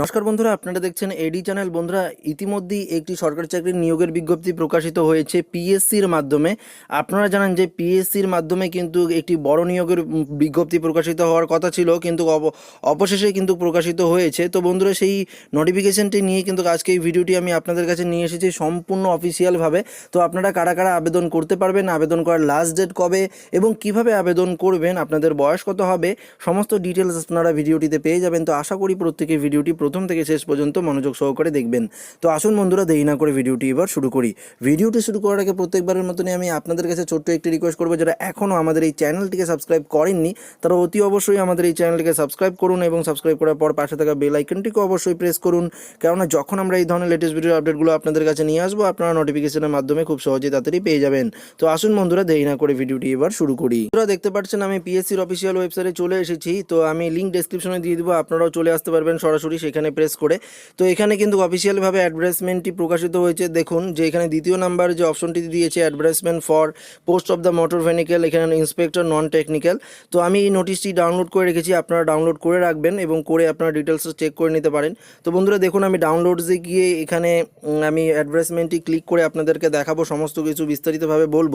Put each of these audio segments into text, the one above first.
নমস্কার বন্ধুরা, আপনারা দেখছেন এডি চ্যানেল বন্ধুরা, ইতিমধ্যেই একটি সরকারি চাকরির নিয়োগের বিজ্ঞপ্তি প্রকাশিত হয়েছে পিএসসির মাধ্যমে। আপনারা জানেন যে পিএসসির মাধ্যমে কিন্তু একটি বড় নিয়োগের বিজ্ঞপ্তি প্রকাশিত হওয়ার কথা ছিল, কিন্তু অব- অবশেষে কিন্তু প্রকাশিত হয়েছে। তো বন্ধুরা, সেই নোটিফিকেশনটি নিয়ে কিন্তু আজকে এই ভিডিওটি আমি আপনাদের কাছে নিয়ে এসেছি সম্পূর্ণ অফিসিয়ালভাবে তো আপনারা কারা কারা আবেদন করতে পারবেন, আবেদন করার লাস্ট ডেট কবে এবং কীভাবে আবেদন করবেন, আপনাদের বয়স কত হবে, সমস্ত ডিটেলস আপনারা ভিডিওটিতে পেয়ে যাবেন। তো আশা করি প্রত্যেকে ভিডিওটি প্রথম থেকে শেষ পর্যন্ত মনোযোগ সহকারে দেখবেন। তো আসুন বন্ধুরা, দেরি না করে ভিডিওটি এবার শুরু করি। ভিডিওটি শুরু করার আগে প্রত্যেকবারের মতনই আমি আপনাদের কাছে ছোট্ট একটি রিকোয়েস্ট করব, যারা এখনও আমাদের এই চ্যানেলটিকে সাবস্ক্রাইব করেননি, তারা অতি অবশ্যই আমাদের এই চ্যানেলটিকে সাবস্ক্রাইব করুন এবং সাবস্ক্রাইব করার পর পাশে থাকা বেল আইকনটিকে অবশ্যই প্রেস করুন। কেননা যখন আমরা এই ধরনের লেটেস্ট ভিডিও আপডেটগুলো আপনাদের কাছে নিয়ে আসব, আপনারা নোটিফিকেশনের মাধ্যমে খুব সহজে তাড়াতাড়ি পেয়ে যাবেন। তো আসুন বন্ধুরা, দেরি না করে ভিডিওটি এবার শুরু করি। বন্ধুরা, দেখতে পাচ্ছেন আমি পিএসসির অফিসিয়াল ওয়েবসাইটে চলে এসেছি। তো আমি লিঙ্ক ডেসক্রিপশনে দিয়ে দেবো, আপনারাও চলে আসতে পারবেন সরাসরি, সেখানে প্রেস করে। তো এখানে কিন্তু অফিসিয়ালভাবে অ্যাডভার্টাইজমেন্টটি প্রকাশিত হয়েছে। দেখুন, যে এখানে দ্বিতীয় নাম্বার যে অপশনটি দিয়েছে advertisement for post of the motor vehicle এখানে ইন্সপেক্টর নন টেকনিক্যাল তো আমি এই নোটিশটি ডাউনলোড করে রেখেছি, আপনারা ডাউনলোড করে রাখবেন এবং করে আপনারা ডিটেলস চেক করে নিতে পারেন। তো বন্ধুরা, দেখুন, আমি ডাউনলোডসে গিয়ে এখানে আমি অ্যাডভার্টাইজমেন্টটি ক্লিক করে আপনাদেরকে দেখাবো, সমস্ত কিছু বিস্তারিতভাবে বলব।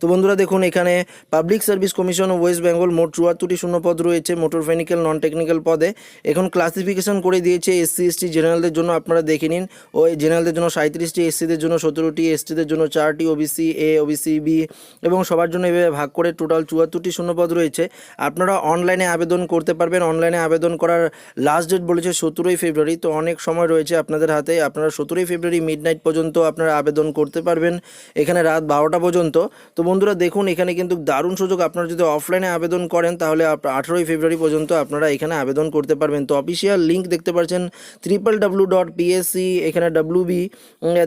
তো বন্ধুরা দেখুন, এখানে public service commission West Bengal মোট চুয়াত্তরটি শূন্য পদ রয়েছে মোটর ভেহিকেল নন টেকনিক্যাল পদে। এখন ক্লাসিফিকেশন করে দিয়েছে এসসি এসটি জেনারেলদের জন্য, আপনারা দেখে নিন। ও জেনারেলদের জন্য সাঁত্রিশটি এসসিদের জন্য সতেরোটি এসটিদের জন্য চারটি ওবিসি এ ওবিসি বি এবং সবার জন্য এভাবে ভাগ করে টোটাল চুয়াত্তরটি শূন্যপদ রয়েছে। আপনারা অনলাইনে আবেদন করতে পারবেন। অনলাইনে আবেদন করার লাস্ট ডেট বলেছে সতেরোই ফেব্রুয়ারি তো অনেক সময় রয়েছে আপনাদের হাতে। আপনারা সতেরোই ফেব্রুয়ারি মিড পর্যন্ত আপনারা আবেদন করতে পারবেন। এখানে রাত বারোটা পর্যন্ত। তো বন্ধুরা দেখুন, এখানে কিন্তু দারুণ সুযোগ। আপনারা যদি অফলাইনে আবেদন করেন, তাহলে আঠেরোই ফেব্রুয়ারি পর্যন্ত আপনারা এখানে আবেদন করতে পারবেন। তো অফিসিয়াল লিঙ্ক দেখতে পাচ্ছেন ট্রিপল ডাব্লু ডট পিএসসি এখানে ডাব্লু বি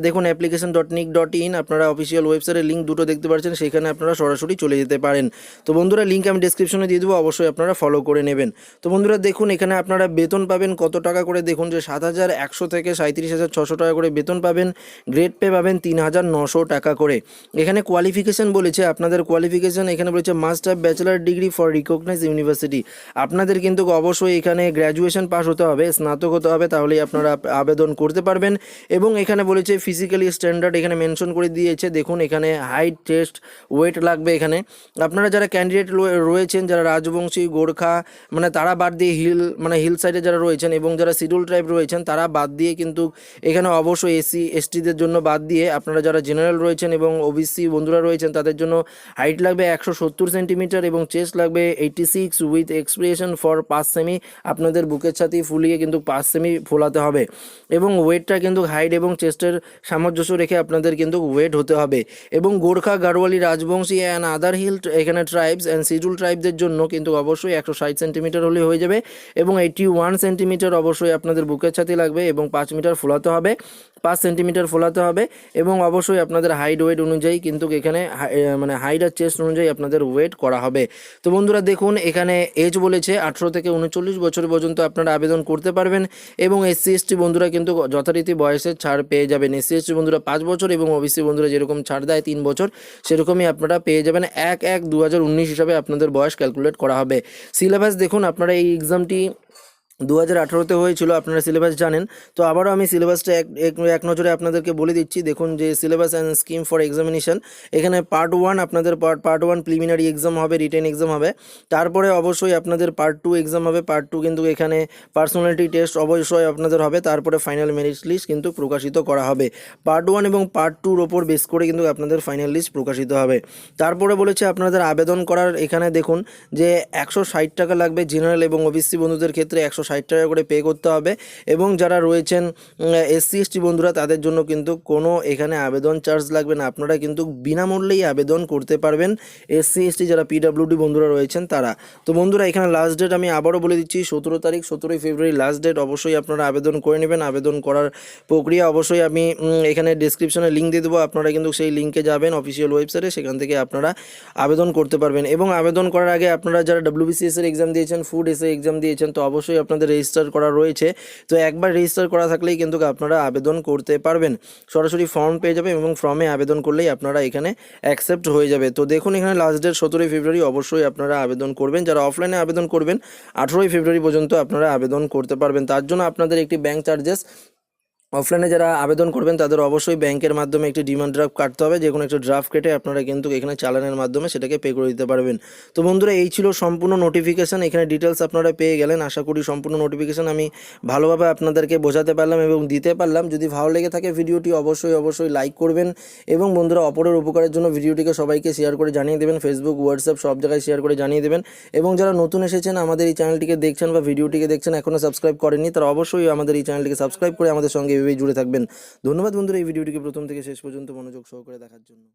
দেখুন application dot nic dot in আপনারা অফিসিয়াল ওয়েবসাইটের লিঙ্ক দুটো দেখতে পাচ্ছেন সেখানে আপনারা সরাসরি চলে যেতে পারেন। তো বন্ধুরা লিঙ্ক আমি ডিসক্রিপশনে দিয়ে দেবো, অবশ্যই আপনারা ফলো করে নেবেন। তো বন্ধুরা, দেখুন, এখানে আপনারা বেতন পাবেন কত টাকা করে? দেখুন যে সাত হাজার একশো থেকে সাঁত্রিশ হাজার ছশো টাকা করে বেতন পাবেন। গ্রেড পে পাবেন তিন হাজার নশো টাকা করে। এখানে কোয়ালিফিকেশন বলেছে, আপনাদের কোয়ালিফিকেশন এখানে বলেছে master bachelor degree for recognise university আপনাদের কিন্তু অবশ্যই এখানে গ্র্যাজুয়েশন পাস হতে হবে, স্নাতক হতে হবে, তাহলেই আপনারা আবেদন করতে পারবেন। এবং এখানে বলেছে ফিজিক্যালি স্ট্যান্ডার্ড এখানে মেনশন করে দিয়েছে, দেখুন এখানে হাইট টেস্ট ওয়েট লাগবে এখানে। আপনারা যারা ক্যান্ডিডেট রয়েছেন, যারা রাজবংশী, গোর্খা মানে তারা বাদ দিয়ে হিল মানে হিল সাইডে যারা রয়েছেন এবং যারা শিডিউল ট্রাইব রয়েছেন, তারা বাদ দিয়ে কিন্তু এখানে অবশ্যই এসসি এসটিদের জন্য বাদ দিয়ে আপনারা যারা জেনারেল রয়েছেন এবং ওবিসি বন্ধুরা রয়েছেন, তাদের জন্য হাইট লাগবে একশো সত্তর সেন্টিমিটার এবং চেস্ট লাগবে eighty six with expression for পাঁচ সেমি আপনাদের বুকের ছাতি ফুলিয়ে কিন্তু পাঁচ সেমি ফোলাতে হবে। এবং ওয়েটটা কিন্তু হাইট এবং চেস্টের সামঞ্জস্য রেখে আপনাদের কিন্তু ওয়েট হতে হবে। এবং Gorkha, Garhwali, Rajbanshi and other hill এখানে ট্রাইবস অ্যান্ড সিডুল ট্রাইবদের জন্য কিন্তু অবশ্যই একশো ষাট সেন্টিমিটার হলে হয়ে যাবে। এবং এইটি ওয়ান সেন্টিমিটার অবশ্যই আপনাদের বুকের ছাতি লাগবে এবং পাঁচ মিটার ফোলাতে হবে। পাঁচ সেন্টিমিটার ফোলাতে হবে এবং অবশ্যই আপনাদের হাইট ওয়েট অনুযায়ী কিন্তু এখানে মানে হাইট আর চেস্ট অনুযায়ী আপনাদের ওয়েট করা হবে। তো বন্ধুরা দেখুন, এখানে এজ বলেছে আঠেরো থেকে উনচল্লিশ বছর পর্যন্ত আপনারা আবেদন করতে পারবেন এবং এসসি এসটি বন্ধুরা কিন্তু যথারীতি বয়সের ছাড় পেয়ে যাবেন। এসসি এসটি বন্ধুরা পাঁচ বছর এবং ওবিসি বন্ধুরা যেরকম ছাড় দেয় তিন বছর, সেরকমই আপনারা পেয়ে যাবেন এক এক দু হিসাবে আপনাদের বয়স ক্যালকুলেট করা হবে। সিলেবাস দেখুন, আপনারা এই এক্সামটি দু হাজার আঠারোতে হয়েছিল, আপনারা সিলেবাস জানেন। তো আবারও আমি সিলেবাসটা এক, এক- নজরে আপনাদেরকে বলে দিচ্ছি। দেখুন যে syllabus and scheme for examination এখানে পার্ট ওয়ান আপনাদের part part one preliminary exam হবে রিটেন এক্সাম হবে। তারপরে অবশ্যই আপনাদের পার্ট টু এক্সাম হবে। পার্ট টু কিন্তু এখানে পার্সোনালিটি টেস্ট অবশ্যই আপনাদের হবে। তারপরে ফাইনাল মেরিট লিস্ট কিন্তু প্রকাশিত করা হবে। পার্ট ওয়ান এবং পার্ট টুর ওপর বেস করে কিন্তু আপনাদের ফাইনাল লিস্ট প্রকাশিত হবে। তারপরে বলেছে আপনাদের আবেদন করার, এখানে দেখুন যে একশো ষাট টাকা লাগবে জেনারেল এবং ওবিসি বন্ধুদের ক্ষেত্রে একশো ষাট টাকা করে পে করতে হবে। এবং যারা রয়েছেন এসসি, এসটি বন্ধুরা, তাদের জন্য কিন্তু কোনো এখানে আবেদন চার্জ লাগবে না। আপনারা কিন্তু বিনামূল্যেই আবেদন করতে পারবেন এসসি, এসটি যারা পিডাব্লিউডি বন্ধুরা রয়েছেন তারা। তো বন্ধুরা, এখানে লাস্ট ডেট আমি আবারও বলে দিচ্ছি, সতেরো তারিখ, সতেরোই ফেব্রুয়ারি লাস্ট ডেট অবশ্যই আপনারা আবেদন করে নেবেন। আবেদন করার প্রক্রিয়া অবশ্যই আমি এখানে ডিসক্রিপশনে লিঙ্ক দিয়ে দেবো। আপনারা কিন্তু সেই লিঙ্কে যাবেন অফিসিয়াল ওয়েবসাইটে সেখান থেকে আপনারা আবেদন করতে পারবেন। এবং আবেদন করার আগে আপনারা যারা ডাব্লিউবিসিএস এর এক্সাম দিয়েছেন ফুড এসে এক্সাম দিয়েছেন, তো অবশ্যই আপনাদের রেজিস্টার করা রয়েছে। তো একবার রেজিস্টার করা থাকলেই কিন্তু আপনারা আবেদন করতে পারবেন। সরাসরি ফর্ম পেয়ে যাবেন এবং ফর্মে আবেদন করলেই আপনারা এখানে অ্যাকসেপ্ট হয়ে যাবে। তো দেখুন, এখানে লাস্ট ডেট সতেরোই ফেব্রুয়ারি অবশ্যই আপনারা আবেদন করবেন। যারা অফলাইনে আবেদন করবেন, আঠেরোই ফেব্রুয়ারি পর্যন্ত আপনারা আবেদন করতে পারবেন। তার জন্য আপনাদের একটি ব্যাঙ্ক চার্জেস অফলাইনে যারা আবেদন করবেন, তাদের অবশ্যই ব্যাংকের মাধ্যমে একটি ডিমান্ড ড্রাফট কাটতে হবে। যে কোনো একটা ড্রাফট কেটে আপনারা কিন্তু এখানে চালানের মাধ্যমে সেটাকে পে করে দিতে পারবেন। তো বন্ধুরা, এই ছিল সম্পূর্ণ নোটিফিকেশান এখানে ডিটেলস আপনারা পেয়ে গেলেন। আশা করি সম্পূর্ণ নোটিফিকেশান আমি ভালোভাবে আপনাদেরকে বোঝাতে পারলাম এবং দিতে পারলাম। যদি ভালো লেগে থাকে ভিডিওটি, অবশ্যই অবশ্যই লাইক করবেন এবং বন্ধুরা, অপরের উপকারের জন্য ভিডিওটিকে সবাইকে শেয়ার করে জানিয়ে দেবেন। ফেসবুক হোয়াটসঅ্যাপ সব জায়গায় শেয়ার করে জানিয়ে দেবেন। এবং যারা নতুন এসেছেন, আমাদের এই চ্যানেলটিকে দেখছেন বা ভিডিওটিকে দেখছেন এখনও সাবস্ক্রাইব করেননি, তারা অবশ্যই আমাদের এই চ্যানেলটিকে সাবস্ক্রাইব করে আমাদের সঙ্গে এভাবেই জুড়ে থাকবেন। ধন্যবাদ বন্ধুরা, এই ভিডিওটিকে প্রথম থেকে শেষ পর্যন্ত মনোযোগ সহকারে দেখার জন্য।